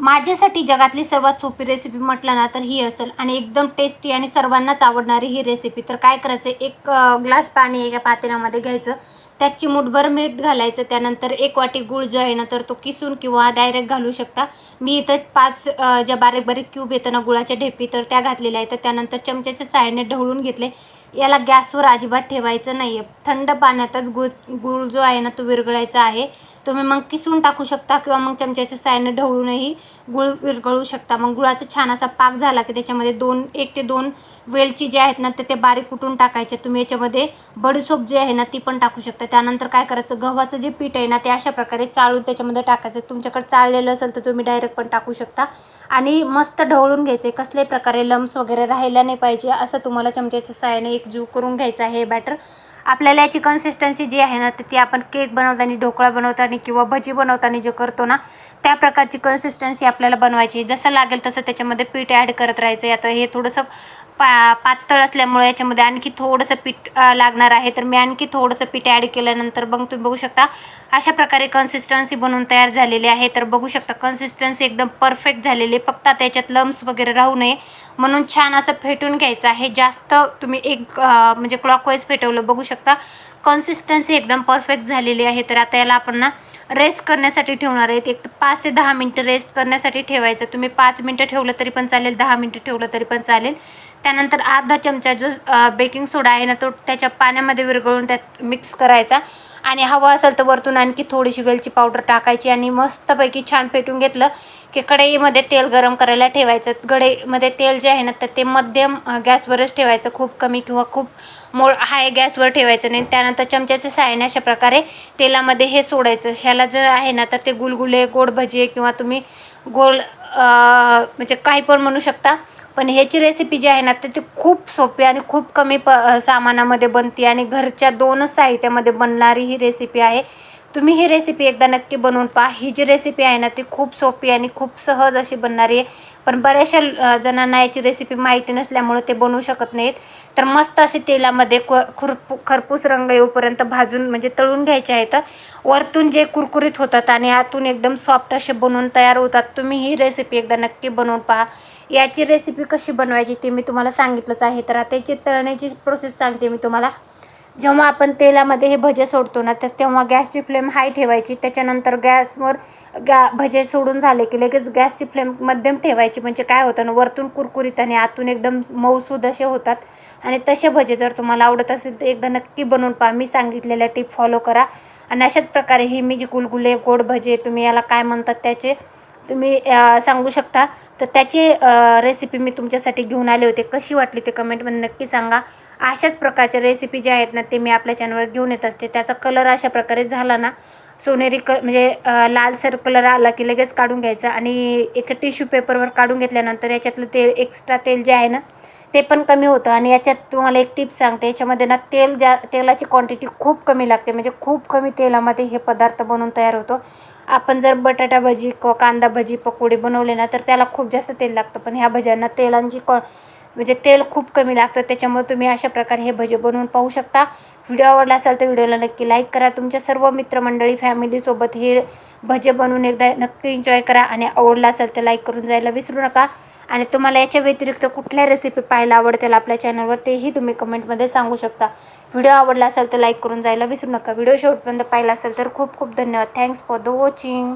माझ्यासाठी जगातली सर्वात सोपी रेसिपी म्हटलं ना तर ही असेल. आणि एकदम टेस्टी आणि सर्वांनाच आवडणारी ही रेसिपी तर काय करायचं एक ग्लास पाणी एका पातेल्यामध्ये घ्यायचं. त्यात चिमूटभर मीठ घालायचं. त्यानंतर एक वाटी गूळ जो आहे ना तर तो किसून किंवा डायरेक्ट घालू शकता. मी इथं पाच ज्या बारीक बारीक क्यूब येतं ना गुळाच्या ढेपी तर त्या घातलेल्या आहेत. तर त्यानंतर चमच्याच्या साहाय्याने ढवळून घेतले. याला गॅसवर अजिबात ठेवायचं नाही आहे थंड पाण्यातच गुळ गूळ जो आहे ना तो विरघळायचा आहे. तुम्ही मग किसून टाकू शकता किंवा मग चमच्याच्या साहाय्याने ढवळूनही गुळ विरघळू शकता. मग गुळाचा छान असा पाक झाला की त्याच्यामध्ये दोन एक ते दोन वेलची जे आहेत ना ते ते बारीक कुटून टाकायचे. तुम्ही याच्यामध्ये बडीसोप जी आहे ना ती पण टाकू शकता. त्यानंतर काय करायचं? गव्हाचं जे पीठ आहे ना ते अशा प्रकारे चाळून त्याच्यामध्ये टाकायचं. तुमच्याकडे चाळलेलं असेल तर तुम्ही डायरेक्ट पण टाकू शकता. आणि मस्त ढवळून घ्यायचे. कसल्याही प्रकारे लम्स वगैरे राहायला नाही पाहिजे असं तुम्हाला चमच्याच्या साहाय्याने एक जीव करून घ्यायचं आहे हे बॅटर आपल्याला याची कन्सिस्टन्सी जी आहे ना तर ती आपण केक बनवताना ढोकळा बनवताना किंवा भजी बनवताना जे करतो ना त्या प्रकारची कन्सिस्टन्सी आपल्याला बनवायची. जसं लागेल तसं त्याच्यामध्ये पीठ ॲड करत राहायचं. आहे आता हे थोडंसं पा पातळ असल्यामुळे याच्यामध्ये आणखी थोडंसं पीठ लागणार आहे. तर मी आणखी थोडंसं पीठ ॲड केल्यानंतर मग तुम्ही बघू शकता अशा प्रकारे कन्सिस्टन्सी बनवून तयार झालेली आहे. तर बघू शकता कन्सिस्टन्सी एकदम परफेक्ट झालेली आहे. फक्त त्याच्यात लम्स वगैरे राहू नये. म्हणून छान असं फेटून घ्यायचं आहे. जास्त तुम्ही एक म्हणजे क्लॉकवाईज फेटवलं बघू शकता. कन्सिस्टन्सी एकदम परफेक्ट झालेली आहे. तर आता याला आपण ना रेस्ट करण्यासाठी ठेवणार आहेत. एक पाच ते दहा मिनटं रेस्ट करण्यासाठी ठेवायचं. तुम्ही पाच मिनटं ठेवलं तरी पण चालेल दहा मिनटं ठेवलं तरी पण चालेल. त्यानंतर अर्धा चमचा जो बेकिंग सोडा आहे ना तो त्याच्या पाण्यामध्ये विरघळून त्यात मिक्स करायचा. आणि हवा असेल तर वरतून आणखी थोडीशी वेलची पावडर टाकायची आणि मस्तपैकी छान फेटून घेतलं की कढईमध्ये तेल गरम करायला ठेवायचं. कढईमध्ये तेल जे आहे ना तर ते मध्यम गॅसवरच ठेवायचं. खूप कमी किंवा खूप मो हाय गॅसवर ठेवायचं नाही. त्यानंतर चमच्याच्या साहाय्याने अशा प्रकारे तेलामध्ये हे सोडायचं. ह्याला जर आहे ना तर ते गुलगुले गोड भजी किंवा तुम्ही गोल म्हणजे काही पण म्हणू शकता. पण ह्याची रेसिपी जी आहे ना तर ती खूप सोपी आणि खूप कमी प सामानामध्ये बनते आणि घरच्या दोनच साहित्यामध्ये बनणारी ही रेसिपी आहे. तुम्ही ही रेसिपी एकदा नक्की बनवून पहा. ही जी रेसिपी आहे ना ती खूप सोपी आणि खूप सहज अशी बनणारी आहे. पण बऱ्याचशा जणांना याची रेसिपी माहिती नसल्यामुळे ते बनवू शकत नाहीत. तर मस्त असे तेलामध्ये क खुरपू खरपूस रंग येऊपर्यंत भाजून म्हणजे तळून घ्यायचे आहेत. वरतून जे कुरकुरीत होतात आणि आतून एकदम सॉफ्ट असे बनवून तयार होतात तुम्ही ही रेसिपी एकदा नक्की बनवून पहा. याची रेसिपी कशी बनवायची ते मी तुम्हाला सांगितलंच आहे. तर आता याची तळण्याची प्रोसेस सांगते मी तुम्हाला. जेव्हा आपण तेलामध्ये हे भजे सोडतो ना तर तेव्हा गॅसची फ्लेम हाय ठेवायची. त्याच्यानंतर गॅसवर गॅ भजे सोडून झाले की लगेच गॅसची फ्लेम मध्यम ठेवायची. म्हणजे काय होतं ना वरतून कुरकुरीत आणि आतून एकदम मऊसूद असे होतात. आणि तसे भजे जर तुम्हाला आवडत असेल तर एकदा नक्की बनवून पहा. मी सांगितलेल्या टिप फॉलो करा. आणि अशाच प्रकारे ही मी जी गुलगुले गोड भजे तुम्ही याला काय म्हणतात त्याचे तुम्ही सांगू शकता. तर त्याची रेसिपी मी तुमच्यासाठी घेऊन आले होते. कशी वाटली ते कमेंटमध्ये नक्की सांगा. अशाच प्रकारच्या रेसिपी ज्या आहेत ना ते मी आपल्या चॅनलवर घेऊन येत असते. त्याचा कलर अशा प्रकारे झाला ना सोनेरी क म्हणजे लालसर कलर आला की लगेच काढून घ्यायचा आणि एक टिश्यू पेपरवर काढून घेतल्यानंतर याच्यातलं तेल एक्स्ट्रा तेल जे आहे ना ते पण कमी होतं. आणि याच्यात तुम्हाला एक टिप सांगते याच्यामध्ये ना तेल ज्या तेलाची क्वांटिटी खूप कमी लागते. म्हणजे खूप कमी तेलामध्ये हे पदार्थ बनवून तयार होतो. आपण जर बटाटा भजी किंवा कांदा भजी पकोडे बनवले ना तर त्याला खूप जास्त तेल लागतं. पण ह्या भज्यांना तेलांची क्वा म्हणजे तेल खूप कमी लागतं त्याच्यामुळे तुम्ही अशा प्रकारे हे भजे बनवून पाहू शकता. व्हिडिओ आवडला असेल तर व्हिडिओला नक्की लाईक करा. तुमच्या सर्व मित्रमंडळी फॅमिलीसोबत हे भजे बनवून एकदा नक्की एन्जॉय करा. आणि आवडला असेल तर लाईक करून जायला विसरू नका. आणि तुम्हाला याच्या व्यतिरिक्त कुठल्या रेसिपी पाहायला आवडतील आपल्या चॅनलवर तेही तुम्ही कमेंटमध्ये सांगू शकता. व्हिडिओ आवडला असेल तर लाईक करून जायला विसरू नका. व्हिडिओ शेवटपर्यंत पाहिला असेल तर खूप खूप धन्यवाद. Thanks for the watching